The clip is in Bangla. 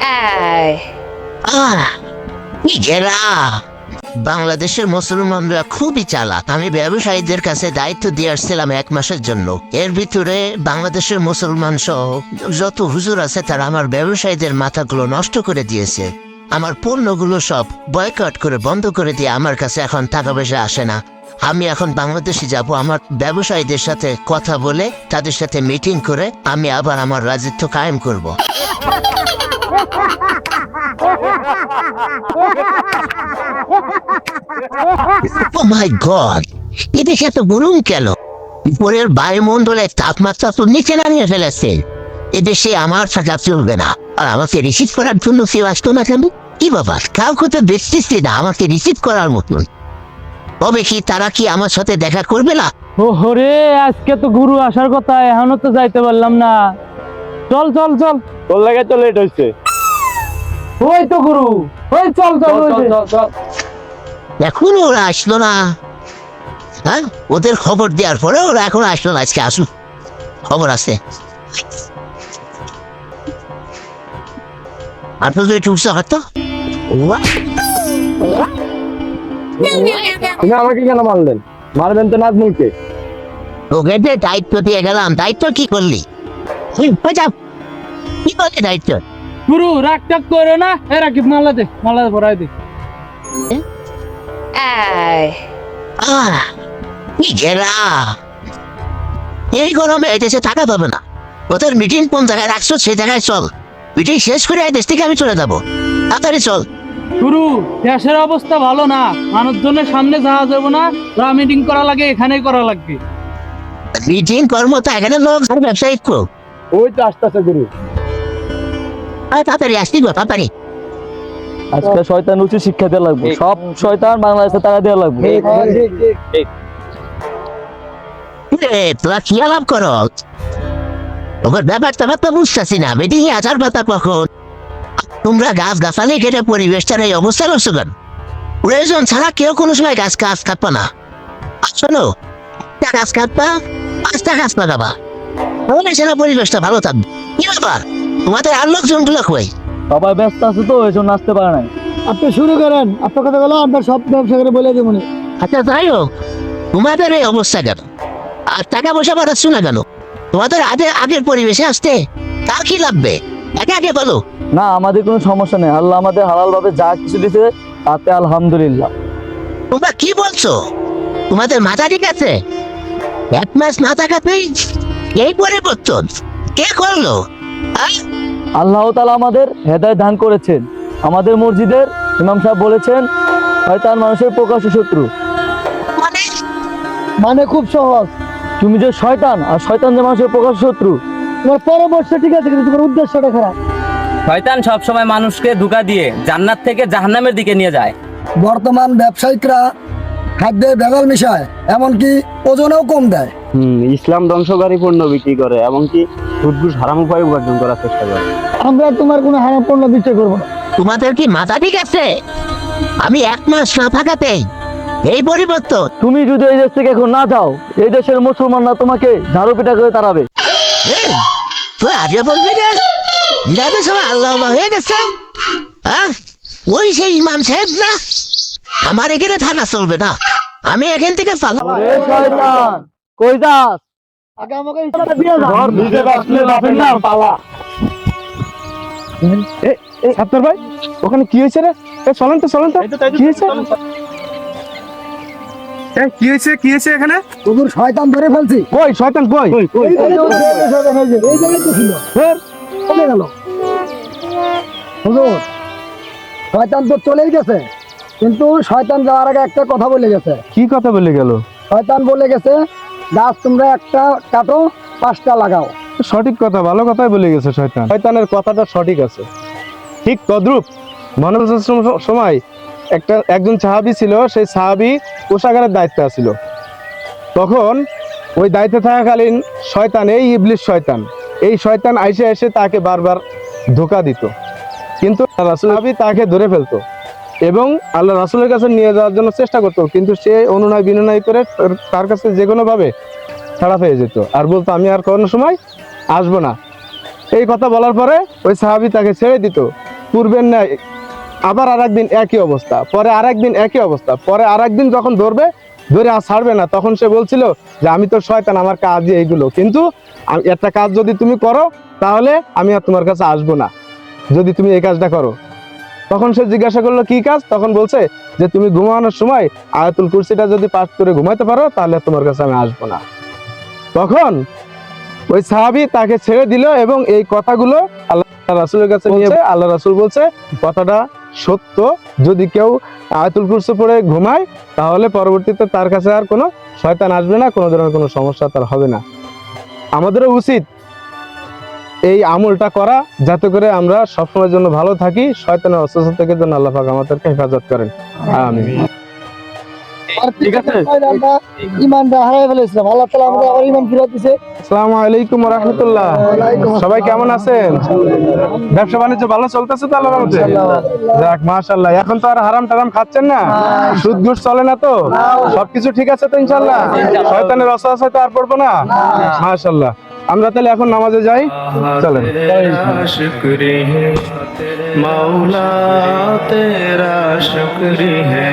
এই। আহ, নিজেরা। বাংলাদেশের মুসলমানরা খুবই চালাক। আমি ব্যবসায়ীদের কাছে দায়িত্ব দিয়ে আসছিলাম এক মাসের জন্য। এর ভিতরে বাংলাদেশের মুসলমান সহ যত হুজুর আছে তারা আমার ব্যবসায়ীদের মাথাগুলো নষ্ট করে দিয়েছে। আমার পণ্যগুলো সব বয়কট করে বন্ধ করে দিয়ে আমার কাছে এখন টাকা পয়সা আসে না। আমি এখন বাংলাদেশে যাব, আমার ব্যবসায়ীদের সাথে কথা বলে, তাদের সাথে মিটিং করে আমি আবার আমার রাজত্ব কায়েম করব। ও মাই গড এদেশে এত গরম কেন? উপরের বায়ুমণ্ডলের তাপমাত্রা তো নিচে নামিয়ে ফেলেছে। এদেশে আমার থাকা চলবে না। আর আমাকে রিসিভ করার জন্য কেউ আসতো না কেন? কি বাবা কাউকে তো দেখতেছি না, আমাকে রিসিভ করার মতন। তবে কি তারা কি আমার সাথে দেখা করবে না? ও হরে আজকে তো গুরু আসার কথা এখনও তো যাইতে পারলাম না। চল চল চল। তোর লাগে তো লেট হয়েছে ওই তো গুরু। ওই চল চল ওই যে। এখনও ওরা আসলো না। হ্যাঁ ওদের খবর দেওয়ার পরে ওরা এখন আসলো না আজকে আসুন। খবর আছে। আপনার তো একটু উৎসাহ তো তুমি আমাকে কেন মারলেন? মারবেন তো নাজমুলকে। ওকে যে দায়িত্ব দিয়ে গেলাম দায়িত্ব কি করলি। কি করলি দায়িত্ব? গুরু রাগ টাগ করো না। এ রাকিব দে মালা দে ভরাই দে। এই। গরমে এদেশে টাকা পাবে না। ওদের মিটিং কোন জায়গায় রাখছো সেই জায়গায় চল। মিটিং শেষ করে এই দেশ থেকে আমি চলে যাব। তাড়াতাড়ি চল। গুরু দেশের অবস্থা ভালো না। মানুষজনের সামনে যাওয়া যাবে না। ওরা মিটিং করা লাগে এখানেই করা লাগবে। মিটিং কর্ম তো এখানে লোক আর ব্যবসায়িক কো ওই তো আসতেছে গুরু। আয় তাড়াতাড়ি আসবি গো তাড়াতাড়ি। আজকে শয়তান উচিত শিক্ষা দেওয়া লাগবে। সব শয়তান বাংলাদেশে টাকা দেওয়া লাগবে। রে তোরা কি আলাপ করো ওদের ব্যাপার ট্যাপার তো বুঝতেছি না। মিটিং আসার কথা কখন? তোমরা গাছ গাছালি কেটে পরিবেশটার এই অবস্থা করছ কেন? প্রয়োজন ছাড়া কেউ কোনো সময় গাছ গাছ কাটবা না। শোনো একটা গাছ কাটবা পাঁচটা গাছ লাগাবা। তাহলে সেটা পরিবেশটা ভালো থাকবে। কি ব্যাপার? তোমাদের আর লোকজনগুলো কই? সবাই ব্যস্ত আছে তো এই জন্য আসতে পারে নাই। আপনি শুরু করেন আপনার কথা বলো আপনার সব ব্যবসা করে বলে দেবো আচ্ছা যাই হোক তোমাদের এই অবস্থা কেন? আর টাকা পয়সা পাঠাচ্ছ না কেন? তোমাদের আগে আগের পরিবেশে আসতে তা কি লাগবে? একে আগে বলো। না আমাদের কোনো সমস্যা নেই। আল্লাহ আমাদের হালাল ভাবে যা কিছু দিছে তাতে আলহামদুলিল্লাহ। তোমরা কি বলছো? তোমাদের মাথা ঠিক আছে? এক মাস না থাকাতেই এই পরিবর্তন। কে করল? আল্লাহ তালা আমাদের হেদায় দান করেছেন। আমাদের মসজিদের ইমাম সাহেব বলেছেন শয়তান মানুষের প্রকাশ্য শত্রু। মানে? মানে খুব সহজ। তুমি যে শয়তান আর শয়তান যে মানুষের প্রকাশ্য শত্রু তোমার পরামর্শ ঠিক আছে কিন্তু তোমার উদ্দেশ্যটা খারাপ। শয়তান সবসময় মানুষকে ধোকা দিয়ে জান্নাত থেকে জাহান্নামের দিকে নিয়ে যায়। বর্তমান ব্যবসায়িকরা খাদ্যে ভেজাল মিশায় এমনকি ওজনেও কম দেয়। হুম ইসলাম ধ্বংসকারী পণ্য বিক্রি করে এমনকি সুদঘুষ হারাম উপায় উপার্জন করার চেষ্টা করে। আমরা তোমার কোনো হারাম পণ্য বিক্রি করব না। তোমাদের কি মাথা ঠিক আছে? আমি এক মাস না থাকাতে এই পরিবর্তন। তুমি যদি এই দেশ থেকে এখন না যাও এই দেশের মুসলমানরা তোমাকে ঝাড়ু পিটা করে তাড়াবে। এই, তুই আগে বলবি না? যাবে সবাই আল্লাহ হয়ে গেছে। হ্যাঁ? ওই সেই ইমাম সাহেব না? আমার এখানে থাকা চলবে না। আমি এখান থেকে কই আগে আমাকে দিয়ে পালা। সাত্তার ভাই ওখানে কি হয়েছে রে? এ চলেন তো চলেন তো। কি হয়েছে? কি হয়েছে কি হয়েছে এখানে? শয়তান ধরে ফেলছি। কই শয়তান কই? এই এই? চলে গেল। হুজুর শয়তান তো চলেই গেছে কিন্তু শয়তান যাওয়ার আগে একটা কথা বলে গেছে। কি কথা বলে গেল? শয়তান বলে গেছে গাছ তোমরা একটা কাটো পাঁচটা লাগাও। সঠিক কথা ভালো কথাই বলে গেছে শয়তান। শয়তানের কথাটা সঠিক আছে। ঠিক তদ্রুপ মহানবীর সময় একটা একজন সাহাবি ছিল সেই সাহাবি কোষাগারের দায়িত্বে ছিল তখন ওই দায়িত্বে থাকাকালীন শয়তান এই ইবলিশ শয়তান এই শয়তান আইসে এসে তাকে বারবার ধোকা দিত। কিন্তু রাসুল সাহাবী তাকে ধরে ফেলতো এবং আল্লাহ রাসুলের কাছে নিয়ে যাওয়ার জন্য চেষ্টা করতো কিন্তু সে অনুনয় বিনয় করে তার- তার কাছে যে কোনোভাবে ছাড়া পেয়ে যেত। আর বলতো আমি আর কোনো সময় আসব না। এই কথা বলার পরে ওই সাহাবি তাকে ছেড়ে দিত। পূর্বের ন্যায় আবার আর একদিন একই অবস্থা পরে আর একদিন একই অবস্থা পরে আর একদিন যখন ধরবে ধরে আর ছাড়বে না। তখন সে বলছিল যে আমি তো শয়তান আমার কাজই এইগুলো। কিন্তু একটা কাজ যদি তুমি করো তাহলে আমি আর তোমার কাছে আসব না। যদি তুমি এই কাজটা করো। তখন সে জিজ্ঞাসা করল কি কাজ? তখন বলছে যে তুমি ঘুমানোর সময় আয়াতুল কুরসিটা যদি পাঠ করে ঘুমাইতে পারো তাহলে তোমার কাছে আমি আসব না। তখন ওই সাহাবি তাকে ছেড়ে দিল এবং এই কথাগুলো আল্লাহ রাসুলের কাছে নিয়ে আল্লাহ রাসুল বলছে কথাটা সত্য। যদি কেউ আয়াতুল কুরসি পড়ে ঘুমায়, তাহলে পরবর্তীতে তার কাছে আর কোনো শয়তান আসবে না, কোনো ধরনের কোনো সমস্যা তার হবে না। আমাদেরও উচিত এই আমলটা করা, যাতে করে আমরা সবসময়ের জন্য ভালো থাকি। শয়তানের অস্ত্র থেকে যেন আল্লাহ আমাদেরকে হেফাজত করেন। আমিন। ঠিক আছে। আমরা ইমানটা হারাই ফেলেছিলাম আল্লাহ তালা আমাদের আবার ইমান ফিরত দিছে আসসালামু আলাইকুম রহমতুল্লাহ সবাই কেমন আছেন ব্যবসা বাণিজ্য ভালো চলতেছে তো আল্লাহর রহমতে যাক মাশাআল্লাহ এখন তো আর হারাম টারাম খাচ্ছেন না সুদ ঘুষ চলে না তো সবকিছু ঠিক আছে তো ইনশাআল্লাহ শয়তানের অসহায় তো আর পড়বো না মাশাআল্লাহ আমরা তাহলে এখন নামাজে যাই চলেন तेरा शुक्र है मौला तेरा शुक्र है